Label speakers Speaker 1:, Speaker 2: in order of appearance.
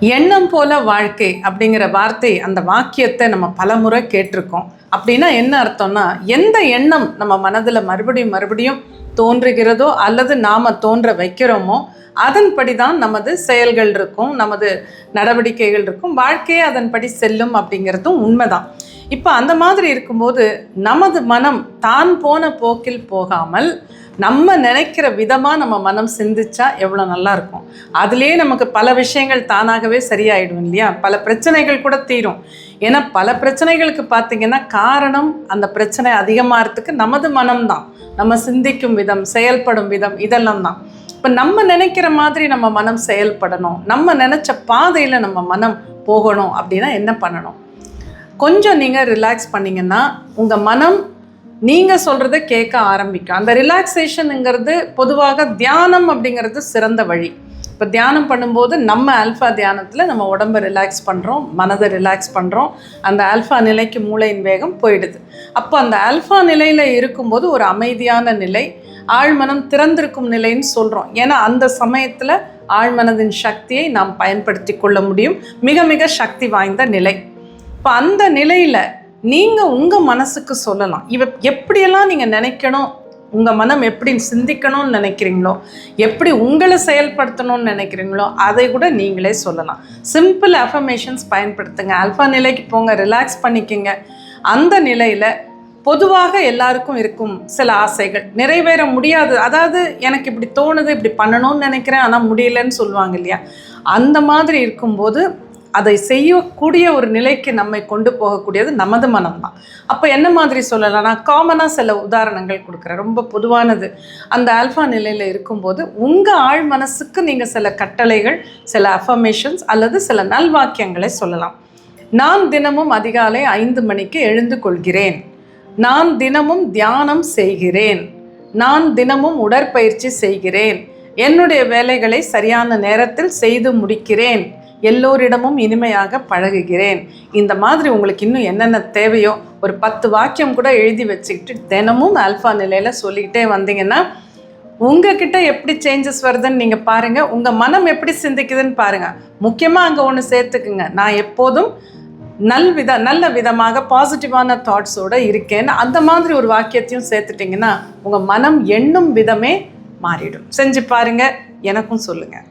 Speaker 1: எண்ணம் போல வாழ்க்கை அப்படிங்கிற வார்த்தை அந்த வாக்கியத்தை நம்ம பலமுறை கேட்டிருக்கோம். அப்படின்னா என்ன அர்த்தம்னா எந்த எண்ணம் நம்ம மனதில் மறுபடியும் மறுபடியும் தோன்றுகிறதோ அல்லது நாம் தோன்ற வைக்கிறோமோ அதன்படி தான் நமது செயல்கள் இருக்கும் நமது நடவடிக்கைகள் இருக்கும் வாழ்க்கையே அதன்படி செல்லும் அப்படிங்கிறதும் உண்மைதான். இப்போ அந்த மாதிரி இருக்கும்போது நமது மனம் தான் போன போக்கில் போகாமல் நம்ம நினைக்கிற விதமாக நம்ம மனம் சிந்திச்சா எவ்வளோ நல்லா இருக்கும். அதுலேயே நமக்கு பல விஷயங்கள் தானாகவே சரியாயிடும் இல்லையா? பல பிரச்சனைகள் கூட தீரும். ஏன்னா பல பிரச்சனைகளுக்கு பார்த்தீங்கன்னா காரணம் அந்த பிரச்சனை அதிகமாகிறதுக்கு நமது மனம்தான். நம்ம சிந்திக்கும் விதம் செயல்படும் விதம் இதெல்லாம் தான் இப்போ நம்ம நினைக்கிற மாதிரி நம்ம மனம் செயல்படணும். நம்ம நினச்ச பாதையில் நம்ம மனம் போகணும் அப்படின்னா என்ன பண்ணணும்? கொஞ்சம் நீங்கள் ரிலாக்ஸ் பண்ணிங்கன்னா உங்கள் மனம் நீங்கள் சொல்கிறத கேட்க ஆரம்பிக்கும். அந்த ரிலாக்ஸேஷனுங்கிறது பொதுவாக தியானம் அப்படிங்கிறது சிறந்த வழி. இப்போ தியானம் பண்ணும்போது நம்ம ஆல்ஃபா தியானத்தில் நம்ம உடம்பை ரிலாக்ஸ் பண்ணுறோம் மனதை ரிலாக்ஸ் பண்ணுறோம் அந்த ஆல்ஃபா நிலைக்கு மூளையின் வேகம் போயிடுது. அப்போ அந்த ஆல்ஃபா நிலையில் இருக்கும்போது ஒரு அமைதியான நிலை ஆழ்மனம் திறந்திருக்கும் நிலைன்னு சொல்கிறோம் ஏன்னா அந்த சமயத்தில் ஆழ்மனதின் சக்தியை நாம் பயன்படுத்தி கொள்ள முடியும். மிக மிக சக்தி வாய்ந்த நிலை. இப்போ அந்த நிலையில் நீங்கள் உங்கள் மனசுக்கு சொல்லலாம். இவ எப்படியெல்லாம் நீங்கள் நினைக்கணும் உங்கள் மனம் எப்படி சிந்திக்கணும்னு நினைக்கிறீங்களோ எப்படி உங்களை செயல்படுத்தணும்னு நினைக்கிறீங்களோ அதை கூட நீங்களே சொல்லலாம். சிம்பிள் அஃபர்மேஷன்ஸ் பயன்படுத்துங்க. ஆல்ஃபா நிலைக்கு போங்க ரிலாக்ஸ் பண்ணிக்கங்க. அந்த நிலையில் பொதுவாக எல்லாருக்கும் இருக்கும் சில ஆசைகள். நிறைவேற முடியாது. அதாவது எனக்கு இப்படி தோணுது இப்படி பண்ணணும்னு நினைக்கிறேன் ஆனால் முடியலன்னு சொல்லுவாங்க இல்லையா? அந்த மாதிரி இருக்கும்போது அதை செய்யக்கூடிய ஒரு நிலைக்கு நம்மை கொண்டு போகக்கூடியது நமது மனம்தான். அப்போ என்ன மாதிரி சொல்லலாம்? நான் காமனாக சில உதாரணங்கள் கொடுக்குறேன். ரொம்ப பொதுவானது. அந்த ஆல்ஃபா நிலையில் இருக்கும்போது உங்கள் ஆழ் மனசுக்கு நீங்கள் சில கட்டளைகள் சில அஃபர்மேஷன்ஸ் அல்லது சில நல்வாக்கியங்களை சொல்லலாம். நான் தினமும் அதிகாலை ஐந்து மணிக்கு எழுந்து கொள்கிறேன். நான் தினமும் தியானம் செய்கிறேன். நான் தினமும் உடற்பயிற்சி செய்கிறேன். என்னுடைய வேலைகளை சரியான நேரத்தில் செய்து முடிக்கிறேன். எல்லோரிடமும் இனிமையாக பழகுகிறேன். இந்த மாதிரி உங்களுக்கு இன்னும் என்னென்ன தேவையோ ஒரு பத்து வாக்கியம் கூட எழுதி வச்சுக்கிட்டு தினமும் ஆல்ஃபா நிலையில் சொல்லிக்கிட்டே வந்தீங்கன்னா உங்ககிட்ட எப்படி சேஞ்சஸ் வருதுன்னு நீங்கள் பாருங்கள் உங்கள் மனம் எப்படி சிந்திக்குதுன்னு பாருங்கள் முக்கியமாக அங்கே ஒன்று சேர்த்துக்குங்க. நான் எப்போதும் நல் வித நல்ல விதமாக பாசிட்டிவான தாட்ஸோடு இருக்கேன்னு அந்த மாதிரி ஒரு வாக்கியத்தையும் சேர்த்துட்டிங்கன்னா உங்கள் மனம் எண்ணும் விதமே மாறிடும். செஞ்சு பாருங்கள் எனக்கும் சொல்லுங்கள்